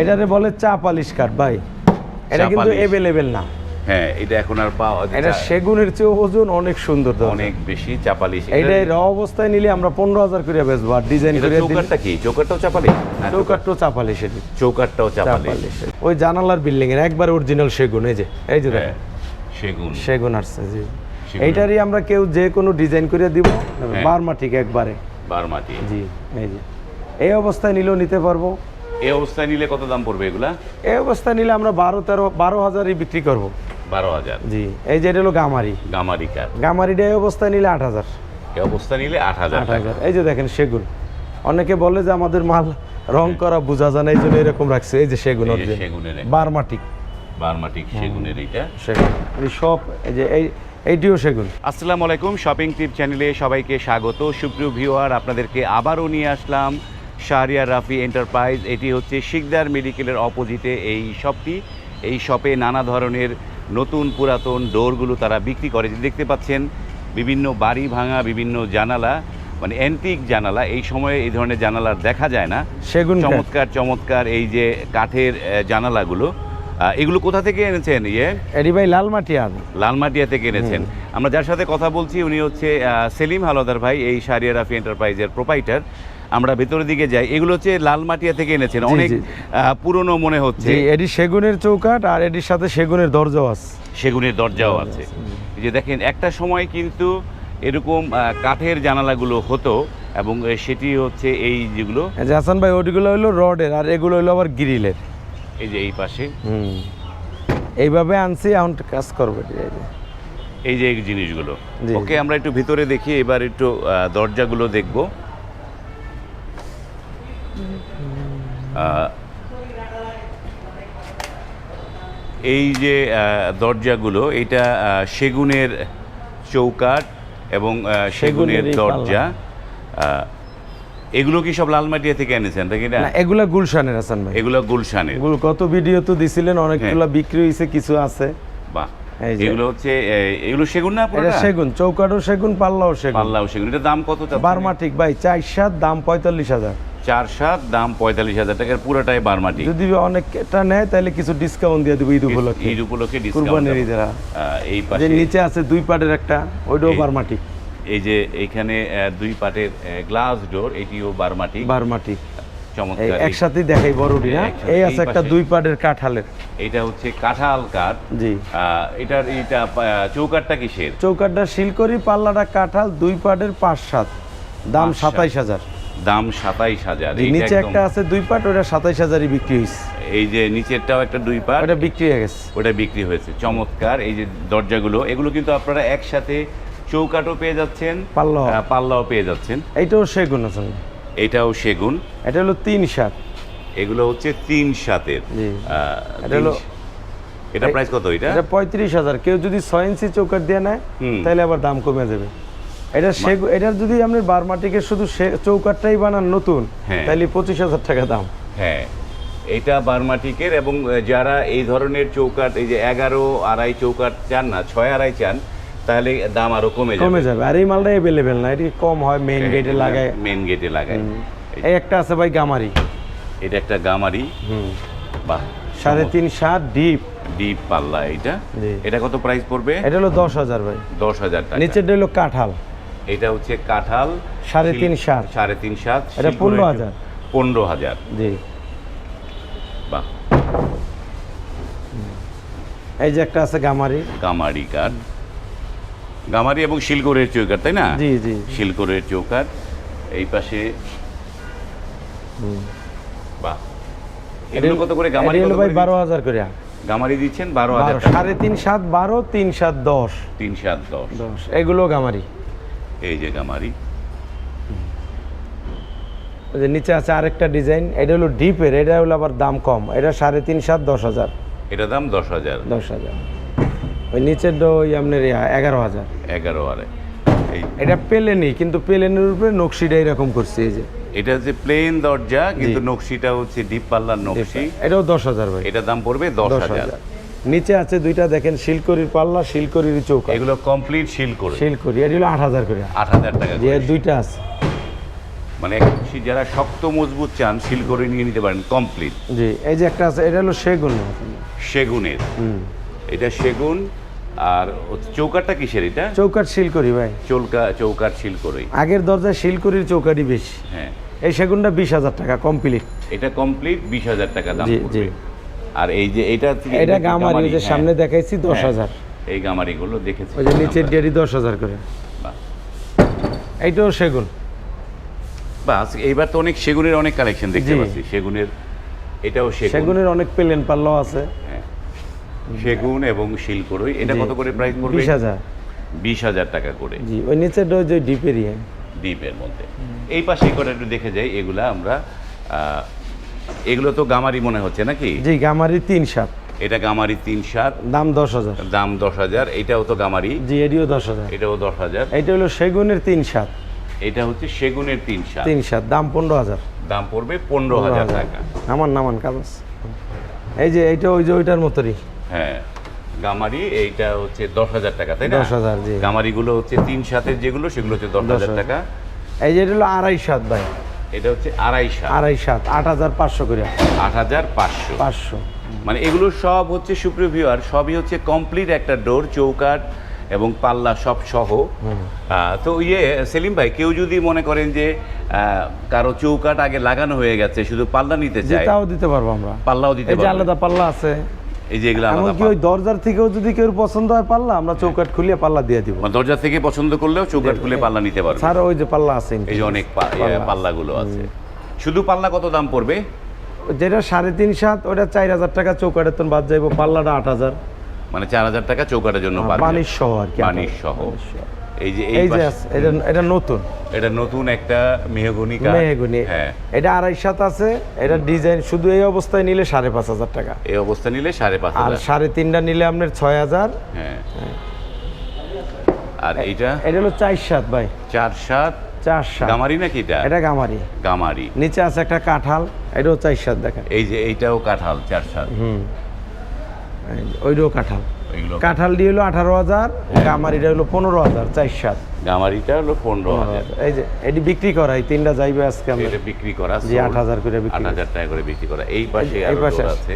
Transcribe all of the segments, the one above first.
এটারে বলে চা পালিশ কাঠ ভাই। এটা কিন্তু। অ্যাভেলেবেল না। হ্যাঁ এটা এখন আর পাওয়া এটা সেগুনের চেয়ে ওজন অনেক সুন্দর। অনেক বেশি চাপালি এইটাই র অবস্থায় নিলে আমরা পনেরো হাজার করে বেচবো আর ডিজাইন করে চৌকাটটা কি? চৌকাটটাও চাপালি না, চৌকাঠটাও চা পালিশ এটি। চৌকাটটাও চা চাপালি ওই জানালার বিল্ডিং এর একবার অরিজিনাল সেগুন এই যে এই যে হ্যাঁ সেগুন। সেগুন আসছে জি। এইটারই আমরা কেউ যে কোনো ডিজাইন করে দিব। হ্যাঁ। বারমা ঠিক একবারে। বারমাটি জি এই যে। এই অবস্থায় নিলেও নিতে পারব। এই অবস্থায় নিলে কত দাম পড়বে এগুলা? এই অবস্থায় নিলে আমরা বারো তেরো বারো হাজারই বিক্রি করব। বারো হাজার। জি এই যে এটা হলো গামারি। গামারি কাঠ গামারিটা এই অবস্থায় নিলে আট হাজার। এই অবস্থা নিলে আট হাজার হাজার। এই যে দেখেন সেগুন। অনেকে বলে যে আমাদের মাল রং করা বোঝা যায় না এই জন্য এরকম রাখছে। এই যে সেগুন সেগুনের বারমাটিক। বারমাটিক সেগুনের এইটা। সেগুন। সব এই যে এই এইটিও সেগুন। আসসালামু আলাইকুম শপিং টিপ চ্যানেলে সবাইকে স্বাগত। সুপ্রিয় ভিউয়ার আপনাদেরকে আবারও নিয়ে আসলাম শাহরিয়ার রাফি এন্টারপ্রাইজ এটি হচ্ছে শিকদার মেডিকেলের অপোজিটে এই শপটি। এই শপে নানা ধরনের নতুন পুরাতন ডোরগুলো তারা বিক্রি করে। যে দেখতে পাচ্ছেন বিভিন্ন বাড়ি ভাঙা বিভিন্ন জানালা মানে অ্যান্টিক জানালা। এই সময়ে এই ধরনের জানালা দেখা যায় না। সেগুন চমৎকার চমৎকার এই যে কাঠের জানালাগুলো। এগুলো কোথা থেকে এনেছেন ইয়ে? এটি ভাই লাল মাটি আর লালমাটিয়া থেকে এনেছেন। আমরা যার সাথে কথা বলছি উনি হচ্ছে সেলিম হালদার ভাই এই সারিয়া রাফি এন্টারপ্রাইজের প্রোপাইটার আমরা ভেতরের দিকে যাই এগুলো হচ্ছে লালমাটিয়া থেকে এনেছেন অনেক পুরনো মনে হচ্ছে। এটি সেগুনের চৌকাঠ আর এটির সাথে সেগুনের দরজাও আছে। সেগুনের দরজাও আছে। যে দেখেন একটা সময় কিন্তু এরকম কাঠের জানালাগুলো হতো এবং সেটি হচ্ছে এই যেগুলো। হাসান ভাই ওটিগুলো হলো রডের আর এগুলো হলো আবার গ্রিলের। এই যে এই পাশে। এইভাবে আনছি এখন কাজ করবে এই যে। এই জিনিসগুলো। ওকে আমরা একটু ভিতরে দেখি এবার একটু দরজাগুলো দেখব। এই যে দরজাগুলো এটা সেগুনের চৌকাঠ এবং সেগুনের দরজা। এগুলো কি সব লালমাটিয়া থেকে এনেছেন নাকি না এগুলা গুলশানের হাসান ভাই। এগুলো গুলশানের। কত ভিডিও তো দিছিলেন অনেকগুলো বিক্রি হয়েছে কিছু আছে। বাহ। এগুলো হচ্ছে এগুলো সেগুন না এটা সেগুন চৌকাঠও সেগুন পাল্লাও সেগুন। পাল্লাও সেগুন। এটা দাম কত? বারমাটিক ভাই চার সাত দাম পঁয়তাল্লিশ হাজার। চার সাত দাম পঁয়তাল্লিশ হাজার টাকার পুরোটাই বারমাটি। যদি অনেকটা নেয় তাহলে কিছু ডিসকাউন্ট দিয়ে দেবো ঈদ উপলক্ষে। ঈদ উপলক্ষে ডিসকাউন্ট কুরবানির ঈদের। এই পাশে নিচে আছে দুই পাটের একটা ওইটাও বারমাটিক এই যে এইখানে আহ, দুই পাটের গ্লাস ডোর এটিও বারমাটি। বারমাটিক এই চমৎকার একসাথেই দেখাই বড়টি না এই আছে একটা দুই পাটের কাঠালের। এটা হচ্ছে কাঁঠাল কাঠ। জি। এটার এটা আহ, চৌকাঠটা কিসের? চৌকাঠটা শিলকরি পাল্লাটা কাঁঠাল দুই পাটের পাঁচ সাত। দাম সাতাইশ হাজার। দাম সাতাইশ হাজার। নিচে একটা আছে দুই পাট ওটা সাতাইশ হাজারই বিক্রি হয়েছে এই যে নিচেরটাও একটা দুই পাট। ওটা বিক্রি হয়ে গেছে। ওটা বিক্রি হয়েছে চমৎকার। এই যে দরজাগুলো এগুলো কিন্তু আপনারা একসাথে চৌকাঠও পেয়ে যাচ্ছেন পাল্লাও। আহ, পাল্লাও পেয়ে যাচ্ছেন। এইটাও সেগুন আছে। এটাও সেগুন। এটা হলো তিন সাত। এগুলো হচ্ছে তিন সাতের। এটা হলো- এটা প্রাইস কত এটা? এটা পঁয়ত্রিশ হাজার। কেউ যদি ছয় ইঞ্চি চৌকাট দিয়ে নেয়। তাহলে আবার দাম কমে যাবে। এটা এটার যদি আপনি বারমাটিকে শুধু চৌকাঠটাই বানান নতুন হ্যাঁ। তাহলে পঁচিশ হাজার টাকা দাম। হ্যাঁ এটা বার্মাটিকের এবং যারা এই ধরনের চৌকাঠ এই যে এগারো আড়াই চৌকাঠ চান না ছয় আড়াই চান তাহলে দাম আরও কমে যাবে। কমে যাবে। আর এই মালটা অ্যাভেলেবেল না এটি কম হয় মেইন গেটে লাগায়। মেন গেটে লাগায়। এই- একটা আছে ভাই গামারি। এটা একটা গামারি। বাহ সাড়ে তিন সাত ডিপ ডিপ পাল্লা এটা। এটা কত প্রাইস পড়বে? এটা হলো দশ হাজার ভাই। দশ হাজার টাকা। নিচেরটা হলো কাঁঠাল। এটা হচ্ছে কাঁঠাল সাড়ে তিন সাত। সাড়ে তিন সাত এটা পনেরো হাজার। পনেরো হাজার। জি। বাহ। এই যে একটা আছে গামারি। গামারি কাঠ। গামারি এবং শিলগড়ের চৌকাঠ তাই না? জি জি। শিলগড়ের চৌকাঠ। এই পাশে বাহ। এগুলো কত করে? গামারি হলো ভাই বারো হাজার করে গামারি দিচ্ছেন বারো হাজার সাড়ে তিন সাত বারো তিন সাত দশ। তিন সাত দশ। দশ। এগুলো গামারি। এই যে গামারি। যে নিচে আছে আরেকটা ডিজাইন এটা হলো ডিপের এটা হলো আবার দাম কম এটা সাড়ে তিন সাত দশ হাজার। এটা দাম দশ হাজার। দশ হাজার। ওই নিচেরটা ওই আপনার এগারো হাজার। এগারো আরে। এটা পেলেনি কিন্তু পেলেনের উপরে নকশিটা এরকম করছে এই যে। এটা যে প্লেন দরজা কিন্তু নকশিটা হচ্ছে ডিপ পাল্লার নকশি। এটাও দশ হাজার ভাই। এটার দাম পড়বে দশ হাজার। নিচে আছে দুইটা দেখেন শিলকরির পাল্লা শিলকরির চৌকা। এগুলো কমপ্লিট শিল করে শিলকরি এটা হলো আট হাজার করে। আট হাজার টাকা যে। দুইটা আছে। মানে যারা শক্ত মজবুত চান সিল করে নিয়ে নিতে পারেন কমপ্লিট জি এই যে একটা আছে এটা হলো সেগুন। সেগুনের। হুম। এটা সেগুন আর চৌকাটা কিসের এটা? চৌকাট শিল করি ভাই। চৌকা চৌকাট সিল করেই আগের দরজায় শিলকুড়ির চৌকাটি বেশি। হ্যাঁ। এই সেগুনটা বিশ হাজার টাকা কমপ্লিট এটা কমপ্লিট বিশ হাজার টাকা দাম জি, জি। আর এই যে এটা এটা গামারি ওই যে হ্যাঁ। সামনে দেখাইছি দশ হ্যাঁ, হাজার। এই গামারিগুলো দেখেছি। ওই যে নিচের ডিয়ারি দশ হাজার করে। বাহ। এইটাও সেগুন। বাস এইবার তো অনেক সেগুনের অনেক কালেকশন দেখতে পাচ্ছি। সেগুনের এটাও সেগুন। সেগুনের অনেক প্লেন পাল্লাও আছে। হ্যাঁ। সেগুন এবং শিলকড়ই এটা কত করে প্রাইস পড়বে? বিশ হাজার। বিশ হাজার টাকা করে। জি ওই নিচের ওই যে ডিপেরই দ্বীপের মধ্যে। এই পাশে কটা একটু দেখে যাই এগুলা আমরা এগুলো তো গামারি মনে হচ্ছে নাকি? জি গামারি তিন সাত। এটা গামারি তিন সাত। দাম দশ হাজার। দাম দশ হাজার এটাও তো গামারি। জি এটিও দশ হাজার। এটাও দশ হাজার। এইটা হলো সেগুনের তিন সাত। এটা হচ্ছে সেগুনের তিন সাত। তিন সাত দাম পনেরো হাজার। দাম পড়বে পনেরো হাজার টাকা। নামান নামান কাগজ এই যে এইটা ওই যে ওইটার মতোরই। হ্যাঁ গামারি এইটা হচ্ছে দশ হাজার টাকা তাই না? 10,000 জি। গামারিগুলো হচ্ছে তিন সাতের যেগুলো সেগুলো হচ্ছে দশ হাজার। টাকা। এই যে এটা হলো আড়াই সাত ভাই। এটা হচ্ছে আড়াই সাত। আড়াই সাত আট হাজার পাঁচশো করে। আট হাজার পাঁচশো। পাঁচশো। মানে এগুলো সব হচ্ছে সুপ্রিয় ভিউয়ার সবই হচ্ছে কমপ্লিট একটা ডোর চৌকাট এবং পাল্লা সব সহ। তো ইয়ে সেলিম ভাই কেউ যদি মনে করেন যে কারও চৌকাট আগে লাগানো হয়ে গেছে শুধু পাল্লা নিতে চায় তাও দিতে পারব আমরা। পাল্লাও দিতে পারবে। আলাদা পাল্লা আছে এই যে এগুলো এমনকি ওই দরজার থেকেও যদি কেউ পছন্দ হয় পাল্লা আমরা চৌকাট খুলিয়ে পাল্লা দিয়ে দিব। মানে দরজা থেকে পছন্দ করলেও চৌকাট খুলে পাল্লা নিতে পারবে। স্যার ওই যে পাল্লা আছে এই যে অনেক পা- পাল্লাগুলো আছে। শুধু পাল্লা কত দাম পড়বে? যেটা সাড়ে তিন সাত ওটা চার হাজার টাকা চৌকাটের বাদ যাইবো পাল্লাটা আট হাজার। মানে চার হাজার টাকা চৌকাটের জন্য পানির সহ আর কি বানিশ সহ এই যে এই যে এটা এটা নতুন। এটা নতুন একটা মেহগনি মেহগুনি। হ্যাঁ। এটা আড়াই সাত আছে এটা ডিজাইন শুধু এই অবস্থায় নিলে সাড়ে পাঁচ হাজার টাকা। এই অবস্থা নিলে সাড়ে পাঁচ আর সাড়ে তিনটা নিলে আপনার ছয় হাজার। হ্যাঁ। আর এইটা? এটা হলো চার সাত ভাই। চার সাত? চার সাত। গামারি নাকি এটা? এটা গামারি। গামারি। নিচে আছে একটা কাঁঠাল এটাও চার সাত দেখেন। এই যে এইটাও কাঁঠাল চার সাত। হুম। ওইটাও কাঁঠাল। কাঁঠাল দিয়ে হলো আঠারো হাজার গামারিটা হলো পনেরো হাজার চার সাত। গামারিটা হলো পনেরো হাজার। এই যে এটি বিক্রি করা এই তিনটা যাইবে আজকে আমরা। এটা বিক্রি করা জি, 8,000 করে আট হাজার টাকা করে বিক্রি করা। এই পাশে এই পাশে আছে।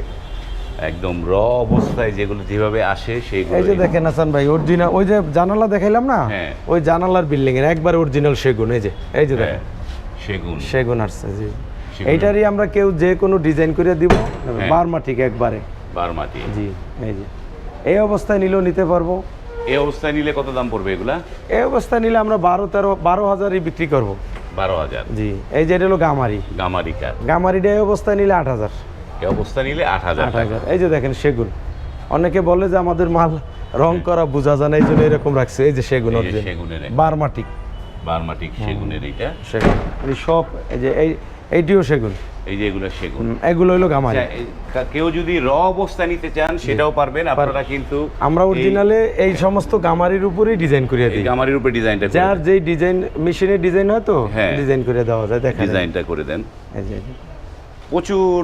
একদম র অবস্থায় যেগুলো যেভাবে আসে সেইগুলো এই যে দেখেন হাসান ভাই অরিজিনাল ওই যে জানালা দেখাইলাম না? হ্যাঁ। ওই জানালার বিল্ডিং এর একবার অরিজিনাল সেগুন এই যে এই যে হ্যাঁ, দেখেন। সেগুন। সেগুন আসছে জি। এইটারই আমরা কেউ যে কোনো ডিজাইন করে দিব হ্যাঁ। বারমা ঠিক একবারে। বারমাটি জি এই যে। এই অবস্থায় নিলেও নিতে পারব। এই অবস্থায় নিলে কত দাম পড়বে এগুলা? এই অবস্থায় নিলে আমরা বারো তেরো বারো হাজারই বিক্রি করব। বারো হাজার। জি এই যে এটা হলো গামারি। গামারি কাঠ গামারিটা এই অবস্থায় নিলে আট হাজার। এই অবস্থা নিলে আট হাজার আট হাজার। এই যে দেখেন সেগুন। অনেকে বলে যে আমাদের মাল রং করা বোঝা যায় না এই জন্য এরকম রাখছে। এই যে সেগুন। সেগুনের বারমাটিক বারমাটিক সেগুনের এইটা। সেগুন। সব এই যে এই এইটিও সেগুন। এই যে এগুলো সেগুন। এগুলো হলো গামারি। আচ্ছা, কেউ যদি র অবস্থা নিতে চান সেটাও পারবেন। আপনারা কিন্তু আমরা অরিজিনালে এই সমস্ত গামারির উপরেই ডিজাইন করে দিই। গামারির উপরে ডিজাইনটা যার যেই ডিজাইন মেশিনের ডিজাইন হয় তো হ্যাঁ। ডিজাইন করে দেওয়া যায় দেখেন ডিজাইনটা করে দেন। প্রচুর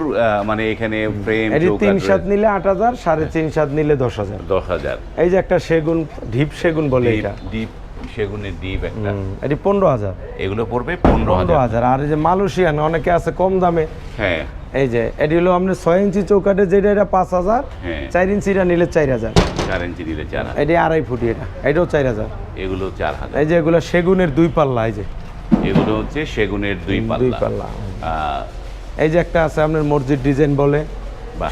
মানে এখানে ফ্রেম তিন সাত নিলে আট হাজার সাড়ে তিন সাত নিলে দশ হাজার। দশ হাজার। এই যে একটা সেগুন ঢিপ সেগুন বলে এটা। ডিপ সেগুনের ডিপ একটা। এটি পনেরো হাজার। এগুলো পড়বে পনেরো হাজার। আর এই যে মালয়েশিয়ান অনেকে আছে কম দামে। হ্যাঁ। এই যে এটি হলো আপনার ছয় ইঞ্চি চৌকাটে যেটা এটা পাঁচ হাজার। হ্যাঁ। চার ইঞ্চিটা নিলে চার হাজার। চার ইঞ্চি দিলে চার হাজার। এটি আড়াই ফুটি এটা এটাও চার হাজার। এগুলো চার হাজার। এই যে এগুলো সেগুনের দুই পাল্লা এই যে। এগুলো হচ্ছে সেগুনের দুই দুই পাল্লা পাল্লা আহ, এই যে একটা আছে আপনার মসজিদ ডিজাইন বলে।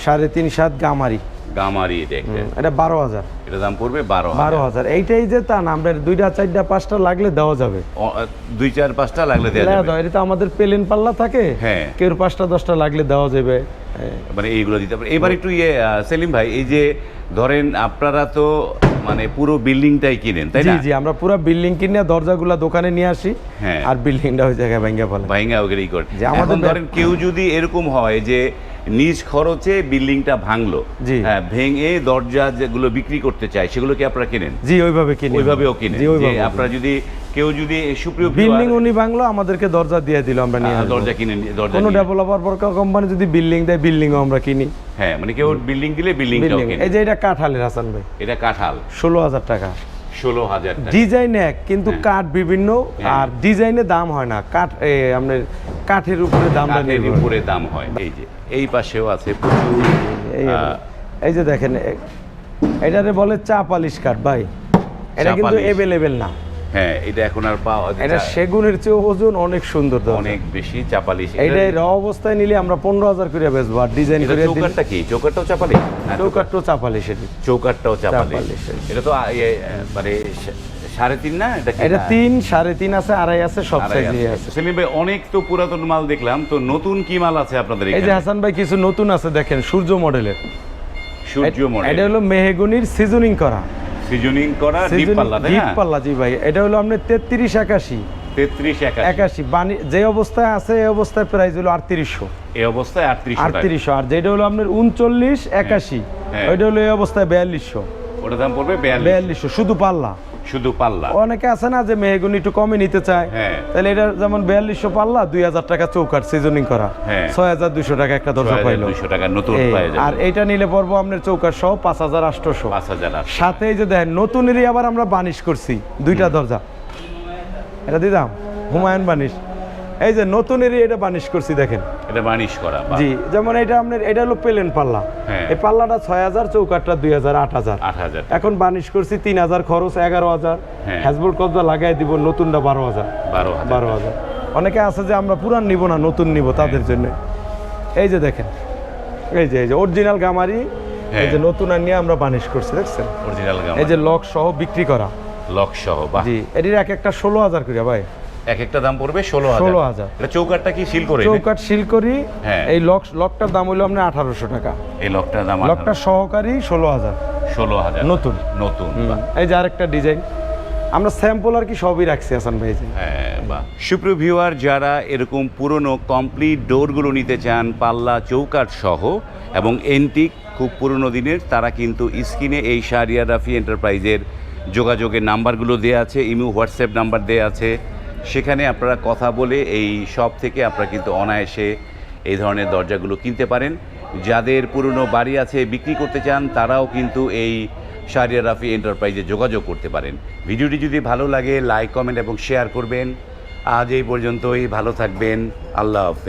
সাড়ে তিন সাত গামারি। গামারি এটা এটা বারো হাজার। এটা দাম পড়বে বারো বারো হাজার। এইটাই যে তা না আপনার দুইটা চারটা পাঁচটা লাগলে দেওয়া যাবে। দুই চার পাঁচটা লাগলে দেওয়া যাবে। এটা তো আমাদের প্লেন পাল্লা থাকে। হ্যাঁ। কেউ পাঁচটা দশটা লাগলে দেওয়া যাবে। মানে এইগুলো দিতে পারে এবার একটু ইয়ে সেলিম ভাই এই যে ধরেন আপনারা তো মানে পুরো বিল্ডিংটাই কিনেন তাই না? জি আমরা পুরো বিল্ডিং কিনে দরজাগুলা দোকানে নিয়ে আসি। হ্যাঁ। আর বিল্ডিংটা ওই জায়গায় ভেঙে ফেলে। করে যে আমাদের ধরেন কেউ যদি এরকম হয় যে নিজ খরচে বিল্ডিংটা ভাঙলো। হ্যাঁ ভেঙে দরজা যেগুলো বিক্রি করতে চায় সেগুলো কি আপনারা কেনেন? জি ওইভাবে কিনি ওইভাবেও কিনেন। জি আপনারা যদি কেউ যদি সুপ্রিয় বিল্ডিং উনি বাংলো আমাদেরকে দরজা দিয়ে দিল আমরা নিয়ে দরজা কিনে নিয়ে- দরজা কোনো ডেভেলপার বড় কোম্পানি যদি বিল্ডিং দেয় বিল্ডিংও আমরা কিনি। হ্যাঁ মানে কেউ বিল্ডিং দিলে বিল্ডিংটাও বিল্ডিং। কিনে। এই যে এটা কাঠালের হাসান ভাই। এটা কাঁঠাল। ষোলো হাজার টাকা। ষোলো হাজার ডিজাইন এক কিন্তু হ্যাঁ। কাঠ বিভিন্ন হ্যাঁ। আর ডিজাইনে দাম হয় না। কাঠ আপনার কাঠের উপরে দাম কাঠের উপরে দাম হয়। এই যে এই পাশেও আছে প্রচুর এই যে দেখেন এটারে বলে চা পালিশ কাঠ ভাই। এটা কিন্তু অ্যাভেলেবেল না। হ্যাঁ এটা এখন আর পাওয়া এটা সেগুনের চেয়ে ওজন অনেক সুন্দর। অনেক বেশি চাপালি। এইটাই র অবস্থায় নিলে আমরা পনেরো হাজার করে বেচবো আর ডিজাইন করে চৌকাটটা কি? চৌকাটটাও চাপালি? না, চৌকাট্টো চা পালিশ এটি চৌকাটটাও চাপালি। এটা তো ইয়ে, মানে সাড়ে তিন না? এটা এটা তিন সাড়ে তিন আছে আড়াই আছে সব সাইজে আছে। আছে। সেলিম ভাই অনেক তো পুরাতন মাল দেখলাম তো নতুন কি মাল আছে আপনাদের এই যে হাসান ভাই কিছু নতুন আছে দেখেন সূর্য মডেলের সূর্য মডেল এটা হলো মেহেগুনির সিজনিং করা। সিজনিং করা ডিপ পাল্লা ডিপ পাল্লা জি ভাই। এটা হলো আপনার তেত্রিশ একাশি। তেত্রিশ একাশি। একাশি। বানি যে অবস্থায় আছে এই অবস্থায় প্রাইস হলো আটত্রিশশো। এই অবস্থায় আটত্রিশশো আর যেটা হলো আপনার উনচল্লিশ একাশি হ্যাঁ। ওইটা হলো এই অবস্থায় বিয়াল্লিশশো। দাম পড়বে বিয়াল্লিশশো। শুধু পাল্লা। শুধু পাল্লা। অনেকে আছে না যে মেহগুনি একটু কমে নিতে চায়। হ্যাঁ। তাহলে এটা যেমন বিয়াল্লিশশো পাল্লা দুই হাজার টাকা চৌকাট সিজনিং করা। হ্যাঁ। ছয় হাজার দুশো টাকা একটা দরজা পাইলো। দুশো টাকা নতুন আর এটা নিলে পড়ব আপনার চৌকাট সহ পাঁচ হাজার আটশোশো পাঁচ হাজার আটশো। সাথে যে দেখেন নতুনেরই আবার আমরা বানিশ করছি দুইটা দরজা এটা দিদাম হুমায়ুন বানিশ। এই যে নতুনেরই এটা বানিশ করছি দেখেন। এটা বানিশ করা জি যেমন এটা আপনার এটা হলো পেলেন পাল্লা। হ্যাঁ। এই পাল্লাটা ছয় হাজার চৌকাটটা দুই হাজার আট হাজার। আট হাজার। এখন বানিশ করছি তিন হাজার খরচ এগারো হাজার। হ্যাঁ। হ্যাজবোর্ড কবজা লাগাই দিব নতুনটা বারো হাজার। বারো বারো হাজার। অনেকে আছে যে আমরা পুরান নিব না নতুন নিব তাদের জন্য। এই যে দেখেন এই যে এই যে অরিজিনাল গামারি এই হ্যাঁ। যে নতুন আর নিয়ে আমরা বানিশ করছি দেখছেন? অরিজিনাল এই যে লক সহ বিক্রি করা। লক সহ জি এটির এক একটা ষোলো হাজার করে ভাই। এক একটা দাম পড়বে ষোলো ষোলো হাজার। এটা চৌকাটটা কি সিল করে চৌকাট শিল করি হ্যাঁ। এই লক লকটার দাম হইল আপনার আঠারোশো টাকা। এই লকটার দাম লকটা সহকারী ষোলো হাজার। ষোলো হাজার। নতুন। নতুন এই যে আরেকটা ডিজাইন। আমরা স্যাম্পল আর কি সবই রাখছি হাসান ভাই হ্যাঁ সুপ্রিয় ভিউয়ার যারা এরকম পুরনো কমপ্লিট ডোরগুলো নিতে চান পাল্লা চৌকাট সহ এবং এন্টিক খুব পুরনো দিনের তারা কিন্তু স্ক্রিনে এই শাহরিয়া রাফি এন্টারপ্রাইজের যোগাযোগের নাম্বারগুলো দেওয়া আছে ইমু হোয়াটসঅ্যাপ নাম্বার দেওয়া আছে। সেখানে আপনারা কথা বলে এই শপ থেকে আপনারা কিন্তু অনায়াসে এই ধরনের দরজাগুলো কিনতে পারেন। যাদের পুরনো বাড়ি আছে, বিক্রি করতে চান, তারাও কিন্তু এই সারিয়া রাফি এন্টারপ্রাইজে যোগাযোগ করতে পারেন। ভিডিওটি যদি ভালো লাগে, লাইক, কমেন্ট এবং শেয়ার করবেন। আজ এই পর্যন্তই, ভালো থাকবেন। আল্লাহ হাফেজ।